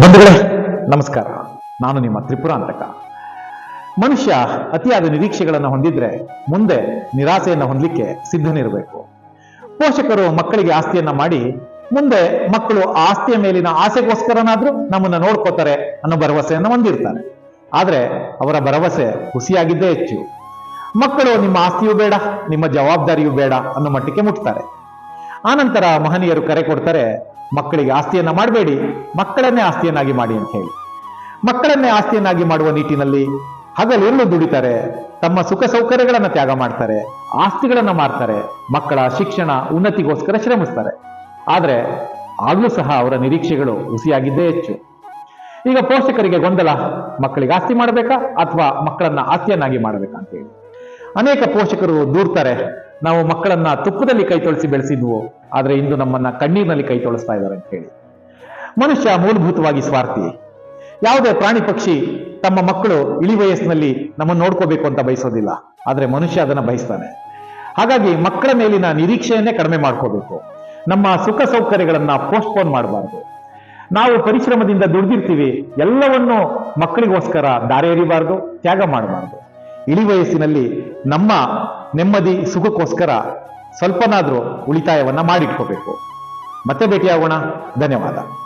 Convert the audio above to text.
ಬಂಧುಗಳೇ, ನಮಸ್ಕಾರ. ನಾನು ನಿಮ್ಮ ತ್ರಿಪುರಾಂತಕ. ಮನುಷ್ಯ ಅತಿಯಾದ ನಿರೀಕ್ಷೆಗಳನ್ನು ಹೊಂದಿದ್ರೆ ಮುಂದೆ ನಿರಾಸೆಯನ್ನು ಹೊಂದಲಿಕ್ಕೆ ಸಿದ್ಧನಿರಬೇಕು. ಪೋಷಕರು ಮಕ್ಕಳಿಗೆ ಆಸ್ತಿಯನ್ನ ಮಾಡಿ, ಮುಂದೆ ಮಕ್ಕಳು ಆಸ್ತಿಯ ಮೇಲಿನ ಆಸೆಗೋಸ್ಕರನಾದ್ರೂ ನಮ್ಮನ್ನ ನೋಡ್ಕೋತಾರೆ ಅನ್ನೋ ಭರವಸೆಯನ್ನು ಹೊಂದಿರ್ತಾರೆ. ಆದ್ರೆ ಅವರ ಭರವಸೆ ಹುಸಿಯಾಗಿದ್ದೇ ಹೆಚ್ಚು. ಮಕ್ಕಳು ನಿಮ್ಮ ಆಸ್ತಿಯೂ ಬೇಡ, ನಿಮ್ಮ ಜವಾಬ್ದಾರಿಯೂ ಬೇಡ ಅನ್ನೋ ಮಟ್ಟಕ್ಕೆ ಮುಟ್ತಾರೆ. ಆನಂತರ ಮಹನೀಯರು ಕರೆ ಕೊಡ್ತಾರೆ ಮಕ್ಕಳಿಗೆ ಆಸ್ತಿಯನ್ನ ಮಾಡಬೇಡಿ. ಮಕ್ಕಳನ್ನೇ ಆಸ್ತಿಯನ್ನಾಗಿ ಮಾಡಿ ಅಂತ ಹೇಳಿ. ಮಕ್ಕಳನ್ನೇ ಆಸ್ತಿಯನ್ನಾಗಿ ಮಾಡುವ ನಿಟ್ಟಿನಲ್ಲಿ ಹಗಲಿರುಳು ದುಡಿತಾರೆ, ತಮ್ಮ ಸುಖ ಸೌಕರ್ಯಗಳನ್ನ ತ್ಯಾಗ ಮಾಡ್ತಾರೆ, ಆಸ್ತಿಗಳನ್ನ ಮಾಡ್ತಾರೆ ಮಕ್ಕಳ ಶಿಕ್ಷಣ ಉನ್ನತಿಗೋಸ್ಕರ ಶ್ರಮಿಸ್ತಾರೆ. ಆದರೆ ಆಗಲೂ ಸಹ ಅವರ ನಿರೀಕ್ಷೆಗಳು ಹುಸಿಯಾಗಿದ್ದೇ ಹೆಚ್ಚು. ಈಗ ಪೋಷಕರಿಗೆ ಗೊಂದಲ, ಮಕ್ಕಳಿಗೆ ಆಸ್ತಿ ಮಾಡಬೇಕಾ ಅಥವಾ ಮಕ್ಕಳನ್ನ ಆಸ್ತಿಯನ್ನಾಗಿ ಮಾಡಬೇಕಾ ಅಂತ ಹೇಳಿ. ಅನೇಕ ಪೋಷಕರು ದೂರ್ತಾರೆ ನಾವು ಮಕ್ಕಳನ್ನ ತುಪ್ಪದಲ್ಲಿ ಕೈ ತೊಳಸಿ ಬೆಳೆಸಿದ್ವು. ಆದ್ರೆ ಇಂದು ನಮ್ಮನ್ನ ಕಣ್ಣೀರಿನಲ್ಲಿ ಕೈ ತೊಳಸ್ತಾ ಇದ್ದಾರೆ ಅಂತ ಹೇಳಿ. ಮನುಷ್ಯ ಮೂಲಭೂತವಾಗಿ ಸ್ವಾರ್ಥಿ. ಯಾವುದೇ ಪ್ರಾಣಿ ಪಕ್ಷಿ ತಮ್ಮ ಮಕ್ಕಳು ಇಳಿ ವಯಸ್ಸಿನಲ್ಲಿ ನಮ್ಮನ್ನು ನೋಡ್ಕೋಬೇಕು ಅಂತ ಬಯಸೋದಿಲ್ಲ. ಆದ್ರೆ ಮನುಷ್ಯ ಅದನ್ನ ಬಯಸ್ತಾನೆ. ಹಾಗಾಗಿ ಮಕ್ಕಳ ಮೇಲಿನ ನಿರೀಕ್ಷೆಯನ್ನೇ ಕಡಿಮೆ ಮಾಡ್ಕೋಬೇಕು. ನಮ್ಮ ಸುಖ ಸೌಕರ್ಯಗಳನ್ನ ಪೋಸ್ಟ್ಪೋನ್ ಮಾಡಬಾರ್ದು. ನಾವು ಪರಿಶ್ರಮದಿಂದ ದುಡ್ದಿರ್ತೀವಿ, ಎಲ್ಲವನ್ನು ಮಕ್ಕಳಿಗೋಸ್ಕರ ದಾರೆ ಎರಿಬಾರ್ದು ತ್ಯಾಗ ಮಾಡಬಾರ್ದು. ಇಳಿ ವಯಸ್ಸಿನಲ್ಲಿ ನಮ್ಮ ನೆಮ್ಮದಿ ಸುಖಕ್ಕೋಸ್ಕರ ಸ್ವಲ್ಪನಾದರೂ ಉಳಿತಾಯವನ್ನು ಮಾಡಿಟ್ಕೋಬೇಕು. ಮತ್ತೆ ಭೇಟಿಯಾಗೋಣ. ಧನ್ಯವಾದ.